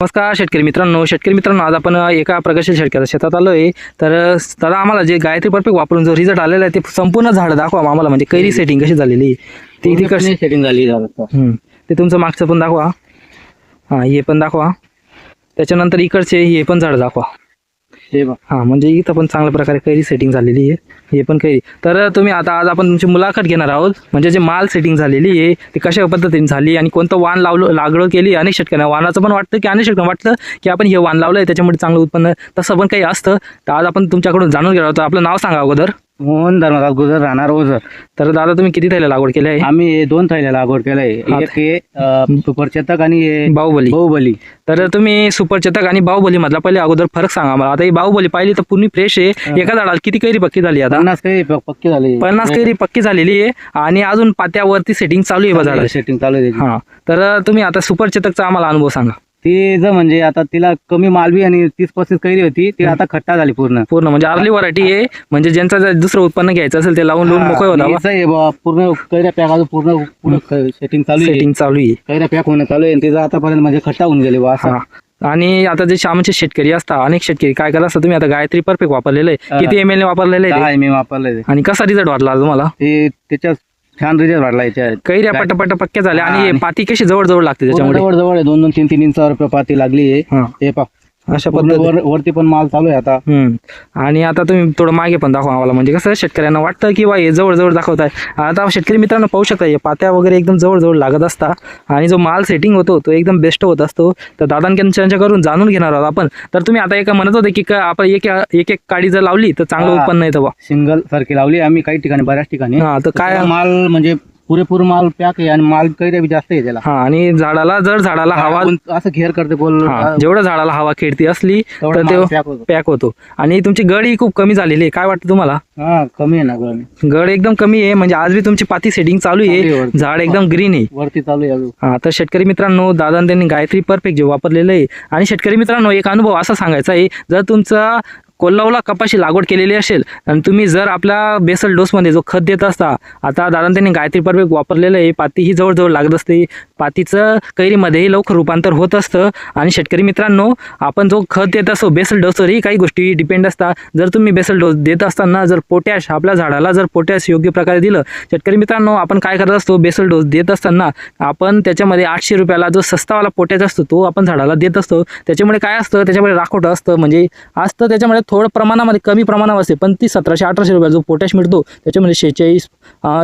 नमस्कार शेतकरी मित्रांनो. शेतकरी मित्रांनो आज आपण एका प्रगतशील शेतकऱ्याच्या शेतात आलो आहे तर दादा आम्हाला जे गायत्री परफेक्ट वापरून जो रिझल्ट आलेला आहे ते संपूर्ण झाड दाखवा आम्हाला. म्हणजे कैरी सेटिंग कशी झालेली. ती ती कशी सेटिंग झाली. ते तुमचं मागचं पण दाखवा. हां हे पण दाखवा. त्याच्यानंतर इकडचे हे पण झाड दाखवा. हे बघ. हां म्हणजे इथं पण चांगल्या प्रकारे कैरी सेटिंग झालेली आहे. हे पण कैरी. तर तुम्ही आता आज आपण तुमची मुलाखत घेणार आहोत. म्हणजे जे माल सेटिंग झालेली आहे ती कशा पद्धतीने झाली आणि कोणतं वाण लावलं लागवड केली अनेक शेतकऱ्यांना वाणाचं पण वाटतं की अनेक शेतकऱ्यांना वाटतं की आपण हे वाण लावलं आहे त्याच्यामुळे चांगलं उत्पन्न तसं पण काही असतं. तर आज आपण तुमच्याकडून जाणून घेणार होतो आपलं नाव सांगा अगोदर. मोहन धर्मदास गुजर राहणार ओझर तर दादा तुम्ही किती थैल्या लागवड केली आहे? आम्ही हे दोन थैल्या लागवड केलंय हा. एक हे अं, सुपरचेतक आणि हे बाहुबली. बाहुबली. तर तुम्ही सुपरचेतक आणि बाहुबली मधला पहिले अगोदर फरक सांगा मला. आता ही बाहुबली पाहिली तर पूर्ण फ्रेश आहे. एका झाडाला किती कैरी पक्की झाली आता? पन्नास काही प- पक्की झाली. पन्नास कैरी पक्की झालेली आहे. आणि अजून पात्यावरती सेटिंग चालू आहे बा झाडाची. सेटिंग चालू आहे. त्याची. हा. तर तुम्ही आता सुपरचेतकचा आम्हाला अनुभव सांगा. ती जर म्हणजे आता तिला कमी मालवी आणि तीस पस्तीस कैरी होती ती आता खट्टा झाली पूर्ण. पूर्ण म्हणजे अर्ली व्हरायटी आहे. म्हणजे ज्यांचं जर दुसरं उत्पन्न घ्यायचं असेल ते लावून लावून मोकळे होता हे बा, पूर्ण कैऱ्या पॅक पूर्ण पूर्ण सेटिंग चालू आहे. सेटिंग चालू आहे. कैऱ्या पॅक होणं चालू आहे आणि तिचं आतापर्यंत म्हणजे खट्टा होऊन गेली बा असं. हा. आणि आता जे आमचे शेतकरी असतात अनेक शेतकरी काय करत असतात तुम्ही आता गायत्री परफेक्ट वापरलेलं आहे. किती एम एल वापरलेलं आहे. आणि कसा रिझल्ट वाटला तुम्हाला? ते छान रिझल्ट वाढला याच्या कैऱ्या पटापट पक्क्या झाल्या आणि हा. हे पाती कशी जवळ जवळ लागते त्याच्यामुळे? जवळ जवळ आहे. दोन दोन तीन तीन इंच रुपये पाती लागली आहे. हा. हे पा अशा पूर्ण पद्धती वर- वरती पण माल चालू आहे आता. हम्म. आणि आता तुम्ही थोडं मागे पण दाखवा आम्हाला. म्हणजे कसं शेतकऱ्यांना वाटतं की बा हे जवळ जवळ दाखवताय आता शेतकरी मित्रांनो पाहू शकता हे पात्या वगैरे एकदम जवळ जवळ लागत असता. आणि जो माल सेटिंग होतो तो एकदम बेस्ट होत असतो. तर दादांकडून जाणून घेणार आहोत आपण. तर तुम्ही आता एका म्हणत होते की का आपण एक एक एक काडी जर लावली तर चांगलं हा. उत्पन्न येतं बा. सिंगल सारखी लावली आम्ही काही ठिकाणी बऱ्याच ठिकाणी. हा तर काय माल म्हणजे पुरेपूर माल पॅक आहे आणि माल कैऱ्या बी जास्त आहे त्याला. हा आणि झाडाला जर झाडाला हवा असं घेर करते बोल हा जेवढं झाडाला हवा खेळती असली तर तेवढं ते पॅक होतो. पॅक होतो. आणि तुमची गडी खूप कमी झालेली आहे. काय वाटतं तुम्हाला? हा कमी आहे ना गं. गड एकदम कमी आहे. म्हणजे आज बी तुमची पाती सेटिंग चालू चालू आहे आहे वरती. झाड एकदम ग्रीन आहे. वरती चालू आहे अजून. हा तर शेतकरी मित्रांनो दादा त्यांनी गायत्री परफेक्ट जे वापरलेलं आहे. आणि शेतकरी मित्रांनो एक अनुभव असा सांगायचा आहे. जर तुमचा कोल्हावला कपाशी लागवड केलेली असेल आणि तुम्ही जर आपल्या बेसल डोसमध्ये जो खत देत असता आता दादा त्यांनी गायत्री परबेक वापरलेलं आहे पाती ही जवळजवळ लागत असते. पातीचं कैरीमध्येही लवकर रूपांतर होत असतं. आणि शेतकरी मित्रांनो आपण जो खत देत असतो बेसल डोसवरही काही गोष्टी डिपेंड असतात. जर तुम्ही बेसल डोस देत असताना जर पोटॅश आपल्या झाडाला जर पोटॅश योग्य प्रकारे दिलं शेतकरी मित्रांनो आपण काय करत असतो बेसल डोस देत असताना आपण त्याच्यामध्ये आठशे रुपयाला जो सस्तावाला पोटॅश असतो तो आपण झाडाला देत असतो. त्याच्यामुळे काय असतं त्याच्यामुळे राखोटं असतं. म्हणजे असतं त्याच्यामुळे थोडं प्रमाणामध्ये कमी प्रमाणावर असते. पण ती सतराशे अठराशे रुपया जो पोटॅश मिळतो त्याच्यामध्ये शेहेचाळीस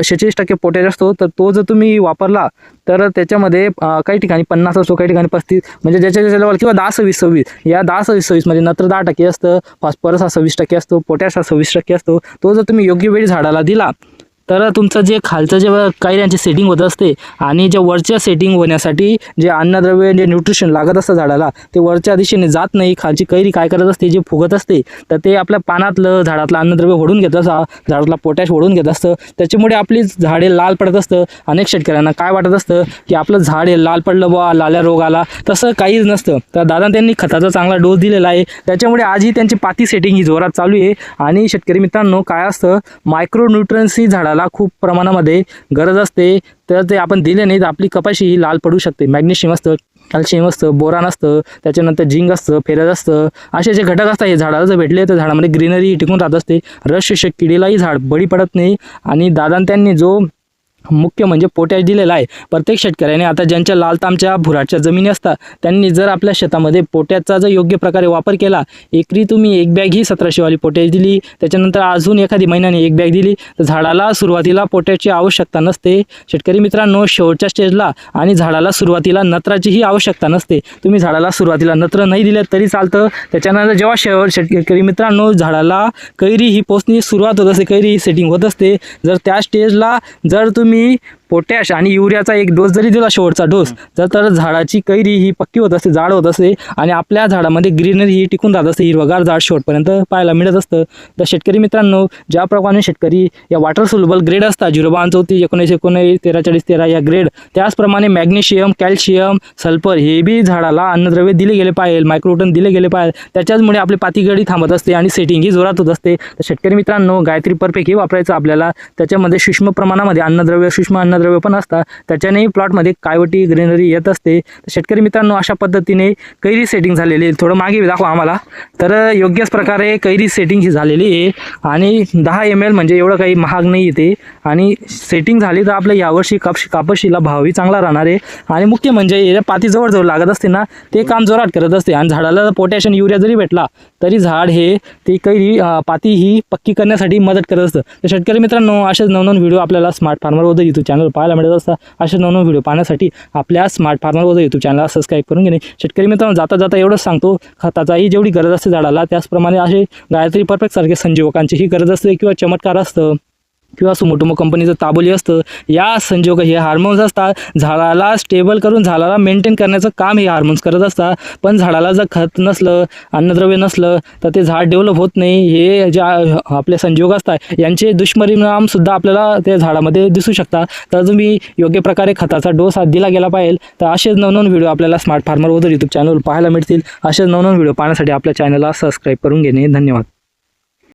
शेहेचाळीस टक्के पोटॅश असतो. तर तो जर तुम्ही वापरला तर त्याच्यामध्ये काही ठिकाणी पन्नास असतो काही ठिकाणी पस्तीस म्हणजे ज्याच्या ज्याच्या लेवल किंवा दहा सव्वीस सव्वीस या दहा सव्वीस सव्वीसमध्ये नत्र दहा टक्के असतं फॉस्फरस हा सव्वीस टक्के असतो पोटॅश हा सव्वीस टक्के असतो. तो जर तुम्ही योग्य वेळी झाडाला दिला तर तुमचं जे खालचं जे कैऱ्यांचे सेटिंग होत असते आणि जे वरच्या सेटिंग होण्यासाठी जे अन्नद्रव्य जे न्यूट्रिशन लागत असतं झाडाला ते वरच्या दिशेने जात नाही. खालची कैरी काय करत असते? जे फुगत असते तर ते आपल्या पानातलं झाडातलं अन्नद्रव्य ओढून घेत असतं झाडातला पोटॅश ओढून घेत असतं. त्याच्यामुळे आपली झाडे लाल पडत असतं. अनेक शेतकऱ्यांना काय वाटत असतं? की आपलं झाड हे लाल पडलं बुवा लाल्या रोग आला तसं काहीच नसतं. तर दादा त्यांनी खताचा चांगला डोस दिलेला आहे. त्याच्यामुळे आजही त्यांची पाती सेटिंग ही जोरात चालू आहे. आणि शेतकरी मित्रांनो काय असतं? मायक्रो न्यूट्रन्स ही झाडाला खूप प्रमाणामध्ये गरज असते. तर ते आपण दिले नाही तर आपली कपाशी ही लाल पडू शकते. मॅग्नेशियम असतं कॅल्शियम असतं बोरान असतं त्याच्यानंतर झिंक असतं फेरज असतं. असे जे घटक असतात हे झाडाला जर भेटले तर झाडामध्ये ग्रीनरी टिकून राहत असते. रस किडीलाही झाड बळी पडत नाही. आणि दादांत्यांनी जो मुख्य म्हणजे पोटॅश दिलेला आहे. प्रत्येक शेतकऱ्याने आता ज्यांच्या लाल तामच्या जमिनी असतात त्यांनी जर आपल्या शेतामध्ये पोटॅशचा जर योग्य प्रकारे वापर केला एकरी तुम्ही एक बॅग ही सतराशेवाली पोटॅश दिली त्याच्यानंतर अजून एखादी महिन्याने एक बॅग दिली तर झाडाला सुरुवातीला पोटॅशची आवश्यकता नसते. शेतकरी मित्रांनो शेवटच्या स्टेजला आणि झाडाला सुरुवातीला नत्राचीही आवश्यकता नसते. तुम्ही झाडाला सुरुवातीला नत्र नाही दिलं तरी चालतं. त्याच्यानंतर जेव्हा शेवट शेतकरी मित्रांनो झाडाला कैरी ही पोचणी सुरुवात होत असते कैरी ही सेटिंग होत असते जर त्या स्टेजला जर तुम्ही me पोटॅश आणि युरियाचा एक डोस जरी दिला शेवटचा डोस तर तर झाडाची कैरी ही पक्की होत असते जाड होत असते आणि आपल्या झाडामध्ये ग्रीनरी ही टिकून राहत असते हिरवगार झाड शेवटपर्यंत पाहायला मिळत असतं. तर शेतकरी मित्रांनो ज्याप्रमाणे शेतकरी या वॉटर सोल्युबल ग्रेड असतात झिरो बावन चौतीस एकोणीस एकोणीस तेरा चाळीस तेरा या ग्रेड त्याचप्रमाणे मॅग्नेशियम कॅल्शियम सल्फर हे बी झाडाला अन्नद्रव्य दिले गेले पाहिजे मायक्रोटन दिले गेले पाहिजे. त्याच्याचमुळे आपली पातीगडी थांबत असते आणि सेटिंग ही जोरात होत असते. तर शेतकरी मित्रांनो गायत्री परफेक्ट हे वापरायचं आपल्याला. त्याच्यामध्ये सूक्ष्म प्रमाणामध्ये अन्नद्रव्य सूक्ष्म अन्न अन्नद्रव्य पण असतात. त्याच्यानेही प्लॉटमध्ये कायवटी ग्रीनरी येत असते. तर शेतकरी मित्रांनो अशा पद्धतीने कैरी सेटिंग झालेली आहे. थोडं मागे दाखवा आम्हाला. तर योग्यच प्रकारे कैरी सेटिंग ही झालेली आहे. आणि दहा एम एल म्हणजे एवढं काही महाग नाही येते आणि सेटिंग झाली तर आपल्या यावर्षी कापशी कापशीला भावही चांगला राहणार आहे. आणि मुख्य म्हणजे या पाती जवळजवळ लागत असते ना ते काम जोरात करत असते. आणि झाडाला पोटॅशियम युरिया जरी भेटला तरी झाड हे ती कैरी पाती ही पक्की करण्यासाठी मदत करत असतं. तर शेतकरी मित्रांनो असेच नवनवन व्हिडिओ आपल्याला स्मार्ट फार्मरबद्दल यूट्यूब चॅनल पाहायला मिळत असतात असे नवनवीन व्हिडिओ पाहण्यासाठी आपल्या स्मार्ट फार्मरवर यूट्यूब चॅनलला सबस्क्राईब करून घेणे. शेतकरी मित्रांनो जाता जाता एवढंच सांगतो खताचाही जेवढी गरज असते झाडाला त्याचप्रमाणे असे गायत्री परफेक्ट सारखे संजीवकांचीही गरज असते किंवा चमत्कार असतं. किंवा सुमोटोमो कंपनीचं ताबोली असतं या संजोग हे हार्मोन्स असतात. झाडाला स्टेबल करून झाडाला मेंटेन करण्याचं काम हे हार्मोन्स करत असतात. पण झाडाला जर खत नसलं अन्नद्रव्य नसलं तर ते झाड डेव्हलप होत नाही. हे जे आपले संजोग असतात यांचे दुष्परिणामसुद्धा आपल्याला त्या झाडामध्ये दिसू शकतात. तर तुम्ही योग्य प्रकारे खताचा डोस दिला गेला पाहिजे. तर असेच नवनवन व्हिडिओ आपल्याला स्मार्ट फार्मरवर यूट्यूब चॅनल पाहायला मिळतील. असेच नवनवन व्हिडिओ पाहण्यासाठी आपल्या चॅनलला सबस्क्राईब करून घेणे. धन्यवाद.